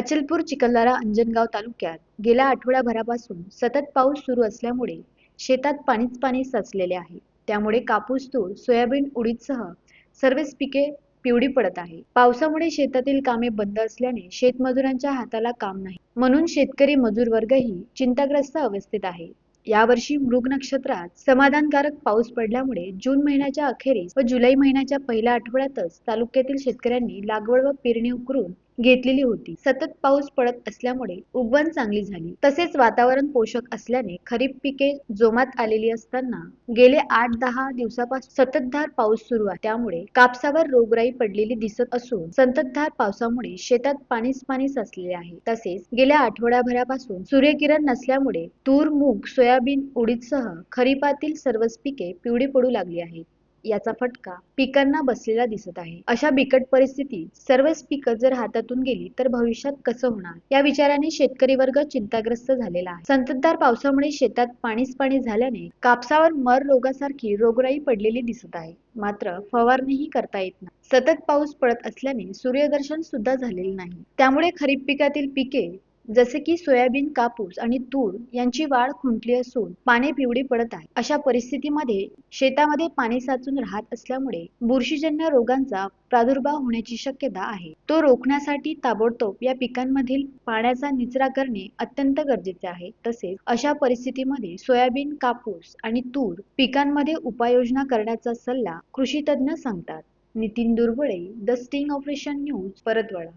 अचलपूर चिखलदारा अंजनगाव तालुक्यात गेल्या आठवड्याभरापासून सतत पाऊस सुरू असल्यामुळे शेतात पाणीच पाणी साचलेले आहे. त्यामुळे कापूस तूर सोयाबीन उडीदसह सर्वच पिके पिवडी पडत आहे. पावसामुळे शेतातील कामे बंद असल्याने शेतमजुरांच्या हाताला काम नाही. म्हणून शेतकरी मजूर वर्गही चिंताग्रस्त अवस्थेत आहे. यावर्षी मृग नक्षत्रात समाधानकारक पाऊस पडल्यामुळे जून महिन्याच्या अखेरीस व जुलै महिन्याच्या पहिल्या आठवड्यातच तालुक्यातील शेतकऱ्यांनी लागवड व पेरणी उकरून घेतलेली होती. सतत पाऊस पडत असल्यामुळे उगवण चांगली झाली. तसेच वातावरण पोषक असल्याने खरीप पिके जोमात आलेली असताना गेले आठ दहा दिवसापासून सततधार पाऊस सुरू आहे. त्यामुळे कापसावर रोगराई पडलेली दिसत असून संततधार पावसामुळे शेतात पाणीच पाणी साचलेले आहे. तसेच गेल्या आठवड्याभरापासून सूर्यकिरण नसल्यामुळे तूर मूग सोयाबीन उडीदसह खरीपातील सर्वच पिके पिवळी पडू लागली आहेत. याचा फटका पिकांना बसलेला दिसत आहे. अशा बिकट परिस्थितीत सर्वच पिकं जर हातातून गेली तर भविष्यात कसं होणार? या विचाराने शेतकरी वर्ग चिंताग्रस्त झालेला आहे. संततधार पावसामुळे शेतात पाणीच पाणी झाल्याने कापसावर मर रोगासारखी रोगराई पडलेली दिसत आहे. मात्र फवारणीही करता येत नाही. सतत पाऊस पडत असल्याने सूर्यदर्शन सुद्धा झालेले नाही. त्यामुळे खरीप पिकातील पिके जसे की सोयाबीन कापूस आणि तूर यांची वाढ खुंटली असून पाने पिवळी पडत आहे अशा परिस्थितीमध्ये शेतामध्ये पाणी साचून राहत असल्यामुळे बुरशीजन्य रोगांचा प्रादुर्भाव होण्याची शक्यता आहे. तो रोखण्यासाठी ताबडतोब या पिकांमधील पाण्याचा निचरा करणे अत्यंत गरजेचे आहे. तसेच अशा परिस्थितीमध्ये सोयाबीन कापूस आणि तूर पिकांमध्ये उपाययोजना करण्याचा सल्ला कृषी तज्ज्ञ सांगतात. Nitin Durbale the sting operation news Paratwada.